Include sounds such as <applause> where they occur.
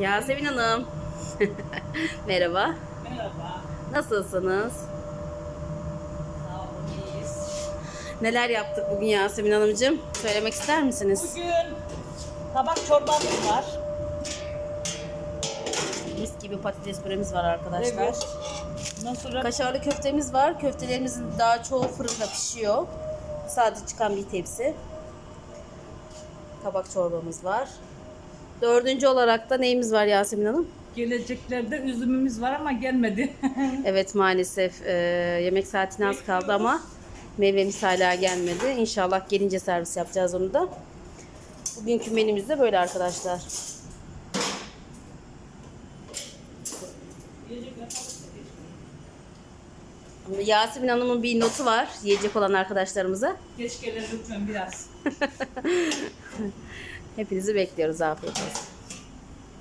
Yasemin Hanım. <laughs> Merhaba. Merhaba. Nasılsınız? Sağ olun, iyiyiz. Neler yaptık bugün Yasemin Hanımcığım? Söylemek ister misiniz? Bugün kabak çorbamız var. Mis gibi patates püremiz var arkadaşlar. Evet. Sonra Kaşarlı köftemiz var. Köftelerimizin daha çoğu fırında pişiyor. Sadece çıkan bir tepsi. Kabak çorbamız var. Dördüncü olarak da neyimiz var Yasemin Hanım? geleceklerde üzümümüz var ama gelmedi. <laughs> Evet maalesef e, yemek saatine az kaldı ama meyvemiz hala gelmedi. İnşallah gelince servis yapacağız onu da. Bugünkü menümüz de böyle arkadaşlar. Yasemin Hanım'ın bir notu var yiyecek olan arkadaşlarımıza. Geç gelir lütfen biraz. <laughs> Hepinizi bekliyoruz. Afiyet olsun.